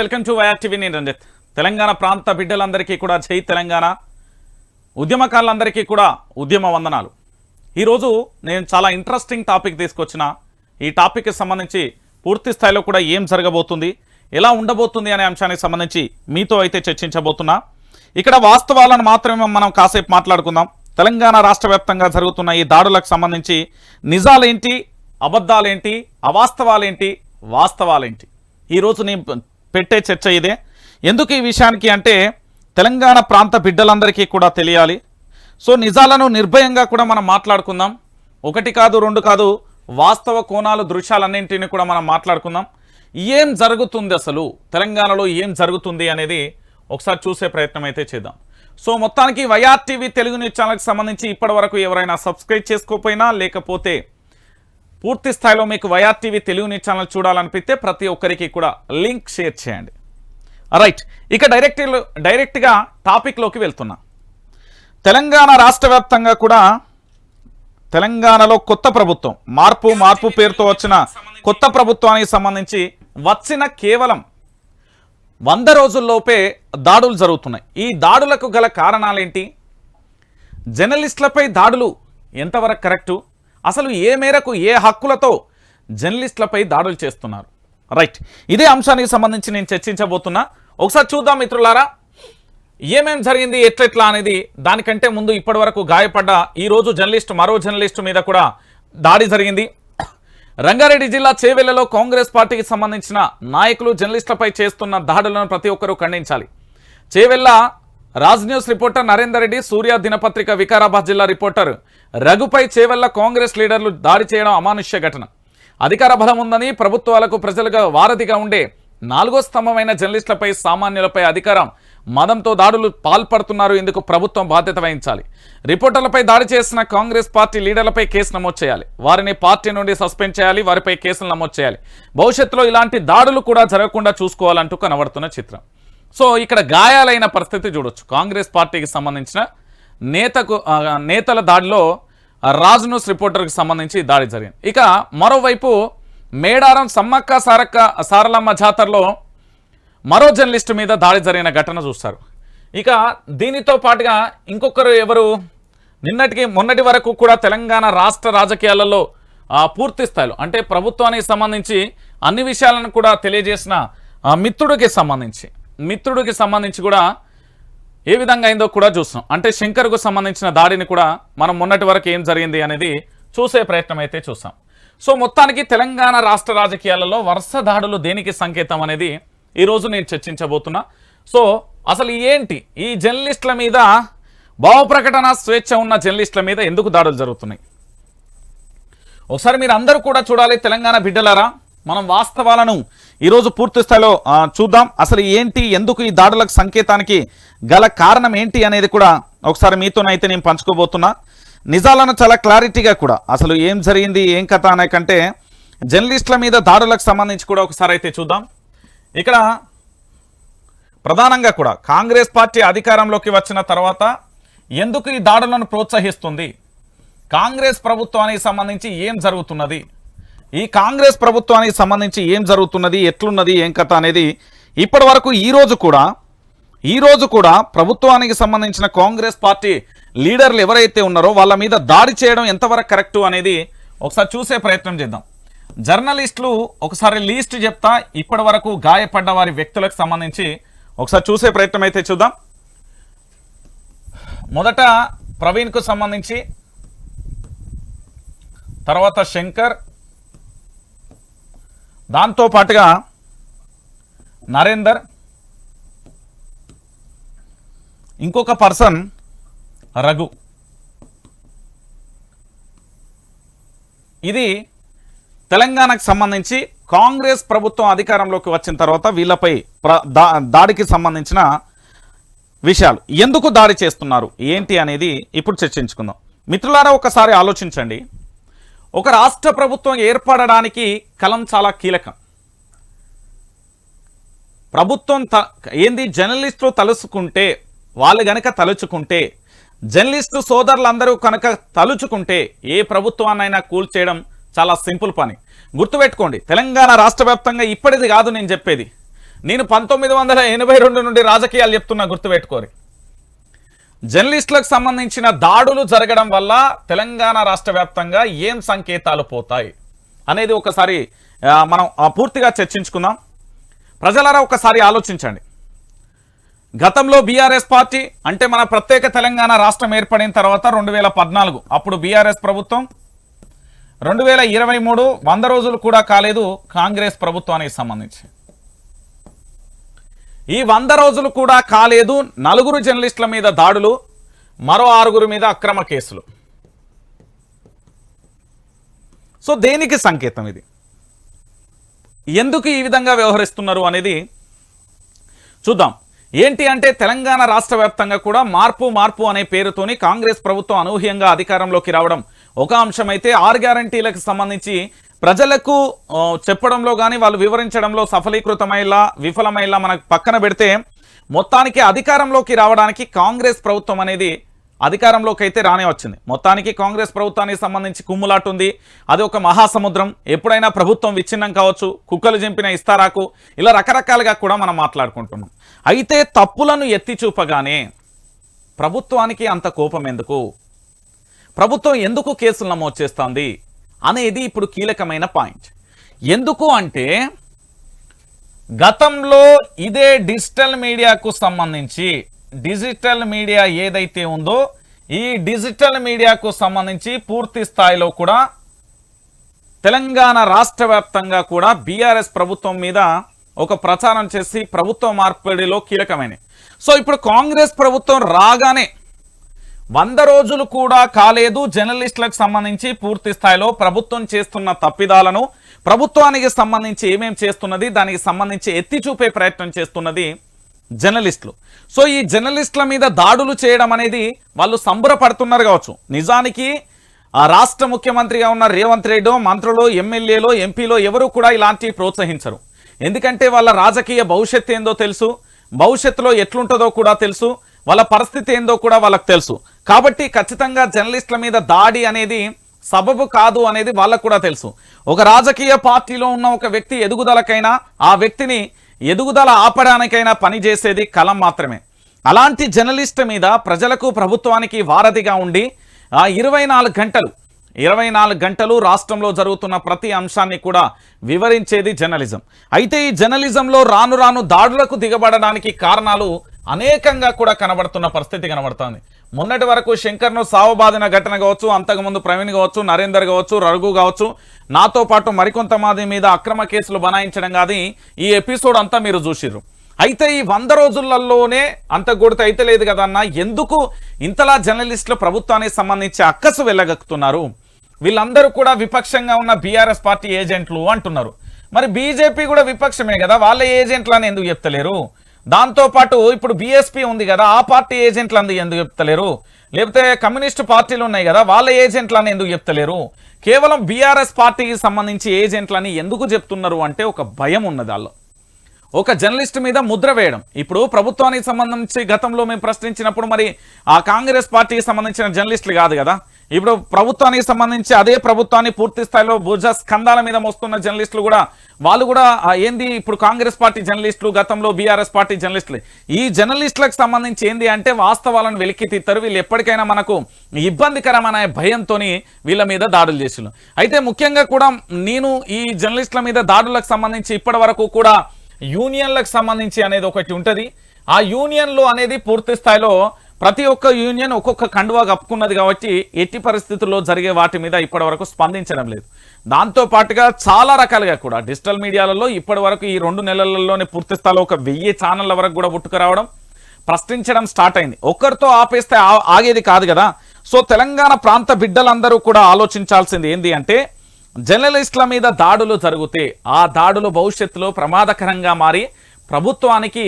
Welcome to YR TV నేను రంజిత్. తెలంగాణ ప్రాంత బిడ్డలందరికీ కూడా జై తెలంగాణ. ఉద్యమకారులందరికీ కూడా ఉద్యమ వందనాలు. ఈరోజు నేను చాలా ఇంట్రెస్టింగ్ టాపిక్ తీసుకొచ్చిన. ఈ టాపిక్కి సంబంధించి పూర్తి స్థాయిలో కూడా ఏం జరగబోతుంది ఎలా ఉండబోతుంది అనే అంశానికి సంబంధించి మీతో అయితే చర్చించబోతున్నా. ఇక్కడ వాస్తవాలను మాత్రమే మనం కాసేపు మాట్లాడుకుందాం. తెలంగాణ రాష్ట్ర వ్యాప్తంగా జరుగుతున్న ఈ దాడులకు సంబంధించి నిజాలేంటి అబద్ధాలేంటి అవాస్తవాలేంటి వాస్తవాలేంటి? ఈరోజు నేను పెట్టే చర్చ ఇదే. ఎందుకు ఈ విషయానికి అంటే తెలంగాణ ప్రాంత బిడ్డలందరికీ కూడా తెలియాలి. సో నిజాలను నిర్భయంగా కూడా మనం మాట్లాడుకుందాం. ఒకటి కాదు రెండు కాదు వాస్తవ కోణాలు దృశ్యాలన్నింటినీ కూడా మనం మాట్లాడుకుందాం. ఏం జరుగుతుంది అసలు? తెలంగాణలో ఏం జరుగుతుంది అనేది ఒకసారి చూసే ప్రయత్నం అయితే చేద్దాం. సో మొత్తానికి వైఆర్టీవీ తెలుగు న్యూస్ ఛానల్కి సంబంధించి ఇప్పటి వరకు ఎవరైనా సబ్స్క్రైబ్ చేసుకోకపోయినా లేకపోతే పూర్తి స్థాయిలో మీకు YR TV Telugu news channel చూడాలనిపిస్తే ప్రతి ఒక్కరికి కూడా లింక్ షేర్ చేయండి. రైట్ ఇక డైరెక్ట్ డైరెక్ట్గా టాపిక్లోకి వెళ్తున్నా. తెలంగాణ రాష్ట్ర వ్యాప్తంగా కూడా తెలంగాణలో కొత్త ప్రభుత్వం మార్పు మార్పు పేరుతో వచ్చిన కొత్త ప్రభుత్వానికి సంబంధించి వచ్చిన కేవలం వంద రోజుల్లోపే దాడులు జరుగుతున్నాయి. ఈ దాడులకు గల కారణాలేంటి? జర్నలిస్టులపై దాడులు ఎంతవరకు కరెక్టు? అసలు ఏ మేరకు ఏ హక్కులతో జర్నలిస్టులపై దాడులు చేస్తున్నారు? రైట్. ఇదే అంశానికి సంబంధించి నేను చర్చించబోతున్నా. ఒకసారి చూద్దాం మిత్రులారా. ఏమేం జరిగింది ఎట్లెట్లా అనేది దానికంటే ముందు ఇప్పటి వరకు గాయపడ్డ ఈ రోజు జర్నలిస్ట్ మరో జర్నలిస్ట్ మీద కూడా దాడి జరిగింది. రంగారెడ్డి జిల్లా చేవెళ్ళలో కాంగ్రెస్ పార్టీకి సంబంధించిన నాయకులు జర్నలిస్టులపై చేస్తున్న దాడులను ప్రతి ఒక్కరూ ఖండించాలి. చేవెళ్ళ రాజ్ న్యూస్ రిపోర్టర్ నరేందర్ రెడ్డి సూర్య దినపత్రిక వికారాబాద్ జిల్లా రిపోర్టర్. రఘుపై చేవల్ల కాంగ్రెస్ లీడర్లు దాడి చేయడం అమానుష్య ఘటన. అధికార బలం ఉందని ప్రభుత్వాలకు ప్రజలుగా వారధిగా ఉండే నాలుగో స్తంభమైన జర్నలిస్టులపై సామాన్యులపై అధికారం మదంతో దాడులు పాల్పడుతున్నారు ఇందుకు ప్రభుత్వం బాధ్యత వహించాలి. రిపోర్టర్లపై దాడి చేసిన కాంగ్రెస్ పార్టీ లీడర్లపై కేసు నమోదు చేయాలి. వారిని పార్టీ నుండి సస్పెండ్ చేయాలి వారిపై కేసులు నమోదు చేయాలి. భవిష్యత్తులో ఇలాంటి దాడులు కూడా జరగకుండా చూసుకోవాలంటూ కనబడుతున్న చిత్రం. సో ఇక్కడ గాయాలైన పరిస్థితి చూడొచ్చు. కాంగ్రెస్ పార్టీకి సంబంధించిన నేతకు నేతల దాడిలో రాజ్ న్యూస్ రిపోర్టర్కి సంబంధించి దాడి జరిగింది. ఇక మరోవైపు మేడారం సమ్మక్క సారక్క సారలమ్మ జాతరలో మరో జర్నలిస్ట్ మీద దాడి జరిగిన ఘటన చూస్తారు. ఇక దీనితో పాటుగా ఇంకొకరు ఎవరు? నిన్నటికి మొన్నటి వరకు కూడా తెలంగాణ రాష్ట్ర రాజకీయాలలో పూర్తి స్థాయిలో అంటే ప్రభుత్వానికి సంబంధించి అన్ని విషయాలను కూడా తెలియజేసిన మిత్రుడికి సంబంధించి. మిత్రుడికి సంబంధించి కూడా ఏ విధంగా అయిందో కూడా చూస్తున్నాం అంటే శంకర్కు సంబంధించిన దాడిని కూడా మనం మొన్నటి వరకు ఏం జరిగింది అనేది చూసే ప్రయత్నం అయితే చూసాం సో మొత్తానికి తెలంగాణ రాష్ట్ర రాజకీయాలలో వరుస దాడులు దేనికి సంకేతం అనేది ఈరోజు నేను చర్చించబోతున్నా. సో అసలు ఏంటి? ఈ జర్నలిస్టుల మీద భావప్రకటన స్వేచ్ఛ ఉన్న జర్నలిస్టుల మీద ఎందుకు దాడులు జరుగుతున్నాయి? ఒకసారి మీరు అందరూ కూడా చూడాలి తెలంగాణ బిడ్డలారా. మనం వాస్తవాలను ఈరోజు పూర్తి స్థాయిలో చూద్దాం. అసలు ఏంటి ఎందుకు ఈ దాడులకు సంకేతానికి గల కారణం ఏంటి అనేది కూడా ఒకసారి మీతోనైతే నేను పంచుకోబోతున్నా. నిజాలను చాలా క్లారిటీగా కూడా. అసలు ఏం జరిగింది ఏం కథ అనే కంటే జర్నలిస్టుల మీద దాడులకు సంబంధించి కూడా ఒకసారి అయితే చూద్దాం. ఇక్కడ ప్రధానంగా కూడా కాంగ్రెస్ పార్టీ అధికారంలోకి వచ్చిన తర్వాత ఎందుకు ఈ దాడులను ప్రోత్సహిస్తుంది? కాంగ్రెస్ ప్రభుత్వానికి సంబంధించి ఏం జరుగుతున్నది? ఈ కాంగ్రెస్ ప్రభుత్వానికి సంబంధించి ఏం జరుగుతున్నది ఎట్లున్నది ఏం కథ అనేది ఇప్పటి వరకు ఈ రోజు కూడా ఈ రోజు కూడా ప్రభుత్వానికి సంబంధించిన కాంగ్రెస్ పార్టీ లీడర్లు ఎవరైతే ఉన్నారో వాళ్ళ మీద దాడి చేయడం ఎంతవరకు కరెక్టు అనేది ఒకసారి చూసే ప్రయత్నం చేద్దాం. జర్నలిస్టులు ఒకసారి లీస్ట్ చెప్తా ఇప్పటి వరకు గాయపడ్డ వారి వ్యక్తులకు సంబంధించి ఒకసారి చూసే ప్రయత్నం అయితే చూద్దాం. మొదట ప్రవీణ్కు సంబంధించి తర్వాత శంకర్ దాంతో పాటుగా నరేందర్ ఇంకొక పర్సన్ రఘు. ఇది తెలంగాణకు సంబంధించి కాంగ్రెస్ ప్రభుత్వం అధికారంలోకి వచ్చిన తర్వాత వీళ్ళపై దాడికి సంబంధించిన విషయాలు. ఎందుకు దాడి చేస్తున్నారు? ఏంటి అనేది ఇప్పుడు చర్చించుకుందాం. మిత్రులారా ఒకసారి ఆలోచించండి. ఒక రాష్ట్ర ప్రభుత్వం ఏర్పడడానికి కలం చాలా కీలకం. ప్రభుత్వం త- ఏంది? జర్నలిస్టులు తలుచుకుంటే వాళ్ళు గనక తలుచుకుంటే జర్నలిస్టు సోదరులందరూ కనుక తలుచుకుంటే ఏ ప్రభుత్వాన్నైనా కూల్చేయడం చాలా సింపుల్ పని. గుర్తుపెట్టుకోండి తెలంగాణ రాష్ట్ర వ్యాప్తంగా ఇప్పటిది కాదు నేను చెప్పేది. నేను పంతొమ్మిది వందల ఎనభై రెండు నుండి రాజకీయాలు చెప్తున్నా గుర్తుపెట్టుకోరి. జర్నలిస్టులకు సంబంధించిన దాడులు జరగడం వల్ల తెలంగాణ రాష్ట్ర వ్యాప్తంగా ఏం సంకేతాలు పోతాయి అనేది ఒకసారి మనం పూర్తిగా చర్చించుకుందాం. ప్రజలారా ఒకసారి ఆలోచించండి. గతంలో బీఆర్ఎస్ పార్టీ అంటే మన ప్రత్యేక తెలంగాణ రాష్ట్రం ఏర్పడిన తర్వాత రెండు వేల పద్నాలుగు అప్పుడు బీఆర్ఎస్ ప్రభుత్వం. రెండు వేల ఇరవై మూడు వంద రోజులు కూడా కాలేదు కాంగ్రెస్ ప్రభుత్వానికి సంబంధించి. ఈ వంద రోజులు కూడా కాలేదు. నలుగురు జర్నలిస్టుల మీద దాడులు మరో ఆరుగురు మీద అక్రమ కేసులు. సో దేనికి సంకేతం ఇది? ఎందుకు ఈ విధంగా వ్యవహరిస్తున్నారు అనేది చూద్దాం. ఏంటి అంటే తెలంగాణ రాష్ట్ర వ్యాప్తంగా కూడా మార్పు మార్పు అనే పేరుతోని కాంగ్రెస్ ప్రభుత్వం అనూహ్యంగా అధికారంలోకి రావడం ఒక అంశమైతే ఆరు గ్యారంటీలకు సంబంధించి ప్రజలకు చెప్పడంలో కానీ వాళ్ళు వివరించడంలో సఫలీకృతమైలా విఫలమైలా మనకు పక్కన పెడితే మొత్తానికి అధికారంలోకి రావడానికి కాంగ్రెస్ ప్రభుత్వం అనేది అధికారంలోకి అయితే రానే వచ్చింది. మొత్తానికి కాంగ్రెస్ ప్రభుత్వానికి సంబంధించి కుమ్ములాట ఉంది అది ఒక మహాసముద్రం. ఎప్పుడైనా ప్రభుత్వం విచ్ఛిన్నం కావచ్చు కుక్కలు చింపిన ఇస్తారాకు ఇలా రకరకాలుగా కూడా మనం మాట్లాడుకుంటున్నాం. అయితే తప్పులను ఎత్తి చూపగానే ప్రభుత్వానికి అంత కోపం ఎందుకు? ప్రభుత్వం ఎందుకు కేసులు నమోదు చేస్తోంది? అనేది ఇప్పుడు కీలకమైన పాయింట్. ఎందుకు అంటే గతంలో ఇదే డిజిటల్ మీడియాకు సంబంధించి డిజిటల్ మీడియా ఏదైతే ఉందో ఈ డిజిటల్ మీడియాకు సంబంధించి పూర్తి స్థాయిలో కూడా తెలంగాణ రాష్ట్ర వ్యాప్తంగా కూడా బీఆర్ఎస్ ప్రభుత్వం మీద ఒక ప్రచారం చేసి ప్రభుత్వ మార్పిడిలో కీలకమైనవి. సో ఇప్పుడు కాంగ్రెస్ ప్రభుత్వం రాగానే వంద రోజులు కూడా కాలేదు. జర్నలిస్టులకు సంబంధించి పూర్తి స్థాయిలో ప్రభుత్వం చేస్తున్న తప్పిదాలను ప్రభుత్వానికి సంబంధించి ఏమేం చేస్తున్నది దానికి సంబంధించి ఎత్తి చూపే ప్రయత్నం చేస్తున్నది జర్నలిస్టులు. సో ఈ జర్నలిస్టుల మీద దాడులు చేయడం అనేది వాళ్ళు సంబరపడుతున్నారు కావచ్చు. నిజానికి ఆ రాష్ట్ర ముఖ్యమంత్రిగా ఉన్న రేవంత్ రెడ్డి మంత్రులు ఎమ్మెల్యేలు ఎంపీలో ఎవరు కూడా ఇలాంటివి ప్రోత్సహించరు. ఎందుకంటే వాళ్ళ రాజకీయ భవిష్యత్తు ఏందో తెలుసు. భవిష్యత్తులో ఎట్లుంటుందో కూడా తెలుసు. వాళ్ళ పరిస్థితి ఏందో కూడా వాళ్ళకు తెలుసు. కాబట్టి ఖచ్చితంగా జర్నలిస్టుల మీద దాడి అనేది సబబు కాదు అనేది వాళ్ళకు కూడా తెలుసు. ఒక రాజకీయ పార్టీలో ఉన్న ఒక వ్యక్తి ఎదుగుదలకైనా ఆ వ్యక్తిని ఎదుగుదల ఆపడానికైనా పనిచేసేది కలం మాత్రమే. అలాంటి జర్నలిస్ట్ మీద ప్రజలకు ప్రభుత్వానికి వారధిగా ఉండి ఆ ఇరవై గంటలు ఇరవై గంటలు రాష్ట్రంలో జరుగుతున్న ప్రతి అంశాన్ని కూడా వివరించేది జర్నలిజం. అయితే ఈ జర్నలిజంలో రాను రాను దాడులకు దిగబడడానికి కారణాలు అనేకంగా కూడా కనబడుతున్న పరిస్థితి కనబడుతోంది. మొన్నటి వరకు శంకర్ను సావబాదిన ఘటన కావచ్చు అంతకుముందు ప్రవీణ్ కావచ్చు నరేందర్ కావచ్చు రఘు కావచ్చు నాతో పాటు మరికొంతమంది మీద అక్రమ కేసులు బనాయించడం కాదు ఈ ఎపిసోడ్ అంతా మీరు చూసిర్రు. అయితే ఈ వంద రోజులలోనే అంత కొడితే అయితే లేదు కదన్నా ఎందుకు ఇంతలా జర్నలిస్టులు ప్రభుత్వానికి సంబంధించి అక్కసు వెళ్ళగక్కుతున్నారు? వీళ్ళందరూ కూడా విపక్షంగా ఉన్న బీఆర్ఎస్ పార్టీ ఏజెంట్లు అంటున్నారు. మరి బీజేపీ కూడా విపక్షమే కదా వాళ్ళ ఏజెంట్లు అని ఎందుకు చెప్తలేరు? దాంతో పాటు ఇప్పుడు బీఎస్పీ ఉంది కదా ఆ పార్టీ ఏజెంట్లు అంది ఎందుకు చెప్తలేరు? లేకపోతే కమ్యూనిస్ట్ పార్టీలు ఉన్నాయి కదా వాళ్ళ ఏజెంట్లు అని ఎందుకు చెప్తలేరు? కేవలం బీఆర్ఎస్ పార్టీకి సంబంధించి ఏజెంట్లని ఎందుకు చెప్తున్నారు అంటే ఒక భయం ఉన్నది వాళ్ళు ఒక జర్నలిస్ట్ మీద ముద్ర వేయడం. ఇప్పుడు ప్రభుత్వానికి సంబంధించి గతంలో మేము ప్రశ్నించినప్పుడు మరి ఆ కాంగ్రెస్ పార్టీకి సంబంధించిన జర్నలిస్టులు కాదు కదా ఇప్పుడు ప్రభుత్వానికి సంబంధించి అదే ప్రభుత్వాన్ని పూర్తి స్థాయిలో భుజ స్కందాల మీద మోస్తున్న జర్నలిస్టులు కూడా వాళ్ళు కూడా ఏంది ఇప్పుడు కాంగ్రెస్ పార్టీ జర్నలిస్టులు గతంలో బీఆర్ఎస్ పార్టీ జర్నలిస్టులు. ఈ జర్నలిస్టులకు సంబంధించి ఏంది అంటే వాస్తవాలను వెలికి తీస్తారు వీళ్ళు ఎప్పటికైనా మనకు ఇబ్బందికరమైన భయంతో వీళ్ళ మీద దాడులు చేసిన అయితే ముఖ్యంగా కూడా నేను ఈ జర్నలిస్టుల మీద దాడులకు సంబంధించి ఇప్పటి వరకు కూడా యూనియన్లకు సంబంధించి అనేది ఒకటి ఉంటుంది. ఆ యూనియన్లు అనేది పూర్తి స్థాయిలో ప్రతి ఒక్క యూనియన్ ఒక్కొక్క కండువా కప్పుకున్నది కాబట్టి ఎట్టి పరిస్థితుల్లో జరిగే వాటి మీద ఇప్పటి వరకు స్పందించడం లేదు. దాంతో పాటుగా చాలా రకాలుగా కూడా డిజిటల్ మీడియాలలో ఇప్పటి వరకు ఈ రెండు నెలలలోనే పూర్తి స్థాయిలో ఒక వెయ్యి ఛానళ్ళ వరకు కూడా పుట్టుకురావడం ప్రశ్నించడం స్టార్ట్ అయింది. ఒక్కరితో ఆపేస్తే ఆగేది కాదు కదా. సో తెలంగాణ ప్రాంత బిడ్డలందరూ కూడా ఆలోచించాల్సింది ఏంది అంటే జర్నలిస్టుల మీద దాడులు జరిగితే ఆ దాడులు భవిష్యత్తులో ప్రమాదకరంగా మారి ప్రభుత్వానికి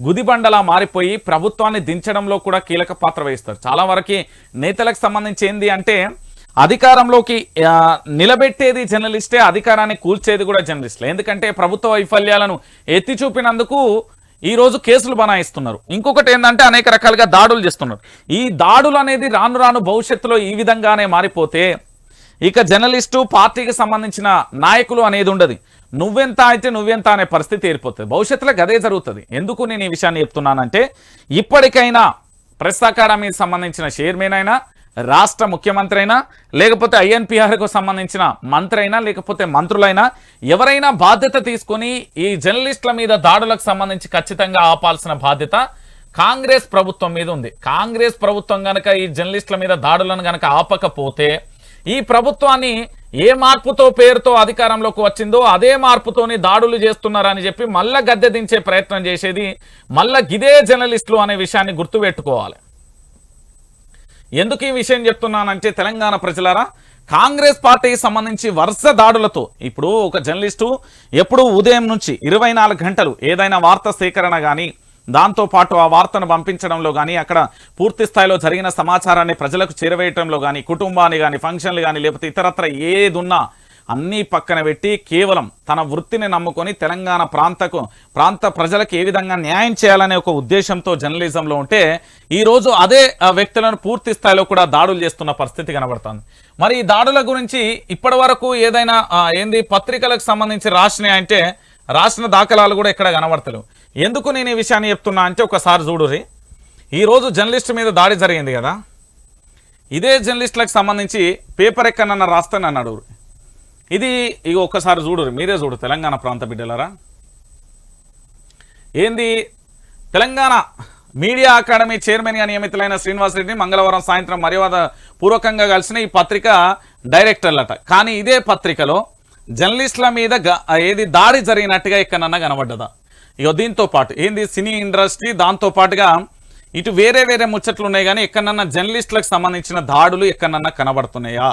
గుదిబండలా మారిపోయి ప్రభుత్వాన్ని దించడంలో కూడా కీలక పాత్ర వహిస్తారు. చాలా వరకు నేతలకు సంబంధించి ఏంది అంటే అధికారంలోకి నిలబెట్టేది జర్నలిస్టే అధికారాన్ని కూల్చేది కూడా జర్నలిస్టులే. ఎందుకంటే ప్రభుత్వ వైఫల్యాలను ఎత్తి చూపినందుకు ఈరోజు కేసులు బనాయిస్తున్నారు. ఇంకొకటి ఏంటంటే అనేక రకాలుగా దాడులు చేస్తున్నారు. ఈ దాడులు అనేది రాను రాను భవిష్యత్తులో ఈ విధంగానే మారిపోతే ఇక జర్నలిస్టు పార్టీకి సంబంధించిన నాయకులు అనేది ఉండదు. నువ్వెంత అయితే నువ్వెంత అనే పరిస్థితి ఏర్పడుతుంది. భవిష్యత్తులో గదే జరుగుతుంది. ఎందుకు నేను ఈ విషయాన్ని చెప్తున్నానంటే ఇప్పటికైనా ప్రెస్ అకాడమీకి సంబంధించిన చైర్మన్ అయినా రాష్ట్ర ముఖ్యమంత్రి అయినా లేకపోతే ఐఎన్పిఆర్కు సంబంధించిన మంత్రి అయినా లేకపోతే మంత్రులైనా ఎవరైనా బాధ్యత తీసుకొని ఈ జర్నలిస్టుల మీద దాడులకు సంబంధించి ఖచ్చితంగా ఆపాల్సిన బాధ్యత కాంగ్రెస్ ప్రభుత్వం మీద ఉంది. కాంగ్రెస్ ప్రభుత్వం కనుక ఈ జర్నలిస్టుల మీద దాడులను గనక ఆపకపోతే ఈ ప్రభుత్వాన్ని ఏ మార్పుతో పేరుతో అధికారంలోకి వచ్చిందో అదే మార్పుతోని దాడులు చేస్తున్నారని చెప్పి మళ్ళా గద్దె దించే ప్రయత్నం చేసేది మళ్ళా గిదే జర్నలిస్టులు అనే విషయాన్ని గుర్తుపెట్టుకోవాలి. ఎందుకు ఈ విషయం చెప్తున్నానంటే తెలంగాణ ప్రజలారా కాంగ్రెస్ పార్టీకి సంబంధించి వరుస దాడులతో ఇప్పుడు ఒక జర్నలిస్టు ఎప్పుడు ఉదయం నుంచి ఇరవై గంటలు ఏదైనా వార్త సేకరణ కానీ దాంతో పాటు ఆ వార్తను పంపించడంలో కానీ అక్కడ పూర్తి స్థాయిలో జరిగిన సమాచారాన్ని ప్రజలకు చేరవేయటంలో కానీ కుటుంబాన్ని కానీ ఫంక్షన్లు కానీ లేకపోతే ఇతరత్ర ఏదున్నా అన్నీ పక్కన పెట్టి కేవలం తన వృత్తిని నమ్ముకొని తెలంగాణ ప్రాంతకు ప్రాంత ప్రజలకు ఏ విధంగా న్యాయం చేయాలనే ఒక ఉద్దేశంతో జర్నలిజంలో ఉంటే ఈరోజు అదే వ్యక్తులను పూర్తి స్థాయిలో కూడా దాడులు చేస్తున్న పరిస్థితి కనబడుతుంది. మరి ఈ దాడుల గురించి ఇప్పటి వరకు ఏదైనా ఏంది పత్రికలకు సంబంధించి రాసినాయంటే రాసిన దాఖలాలు కూడా ఇక్కడ కనబడతలేవు. ఎందుకు నేను ఈ విషయాన్ని చెప్తున్నా అంటే ఒకసారి చూడురి ఈరోజు జర్నలిస్ట్ మీద దాడి జరిగింది కదా. ఇదే జర్నలిస్టులకు సంబంధించి పేపర్ ఎక్కడన్నా రాస్తాను అన్నాడు ఇది ఇక ఒక్కసారి చూడురు మీరే చూడు తెలంగాణ ప్రాంత బిడ్డలరా. ఏంది? తెలంగాణ మీడియా అకాడమీ చైర్మన్గా నియమితులైన శ్రీనివాసరెడ్డి మంగళవారం సాయంత్రం మర్యాద పూర్వకంగా కలిసిన ఈ పత్రిక డైరెక్టర్లట. కానీ ఇదే పత్రికలో జర్నలిస్టుల మీద ఏది దాడి జరిగినట్టుగా ఎక్కడన్నా కనబడ్డదా? ఇక దీంతో పాటు ఏంది సినీ ఇండస్ట్రీ? దాంతో పాటుగా ఇటు వేరే వేరే ముచ్చట్లు ఉన్నాయి కానీ ఎక్కడన్నా జర్నలిస్టులకు సంబంధించిన దాడులు ఎక్కడన్నా కనబడుతున్నాయా?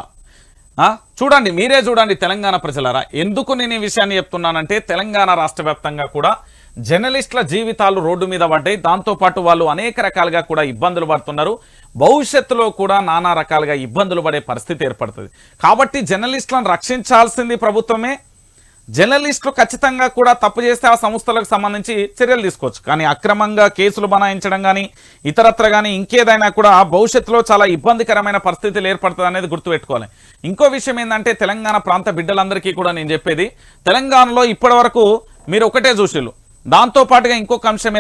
చూడండి మీరే చూడండి తెలంగాణ ప్రజలరా. ఎందుకు నేను ఈ విషయాన్ని చెప్తున్నానంటే తెలంగాణ రాష్ట్ర వ్యాప్తంగా కూడా జర్నలిస్టుల జీవితాలు రోడ్డు మీద పడ్డాయి. దాంతోపాటు వాళ్ళు అనేక రకాలుగా కూడా ఇబ్బందులు పడుతున్నారు. భవిష్యత్తులో కూడా నానా రకాలుగా ఇబ్బందులు పడే పరిస్థితి ఏర్పడుతుంది. కాబట్టి జర్నలిస్టులను రక్షించాల్సింది ప్రభుత్వమే. జర్నలిస్టులు ఖచ్చితంగా కూడా తప్పు చేస్తే ఆ సంస్థలకు సంబంధించి చర్యలు తీసుకోవచ్చు. కానీ అక్రమంగా కేసులు బనాయించడం కానీ ఇతరత్ర కానీ ఇంకేదైనా కూడా భవిష్యత్తులో చాలా ఇబ్బందికరమైన పరిస్థితులు ఏర్పడుతుంది అనేది గుర్తుపెట్టుకోవాలి. ఇంకో విషయం ఏంటంటే తెలంగాణ ప్రాంత బిడ్డలందరికీ కూడా నేను చెప్పేది తెలంగాణలో ఇప్పటి మీరు ఒకటే చూసిళ్ళు దాంతో పాటుగా ఇంకొక అంశం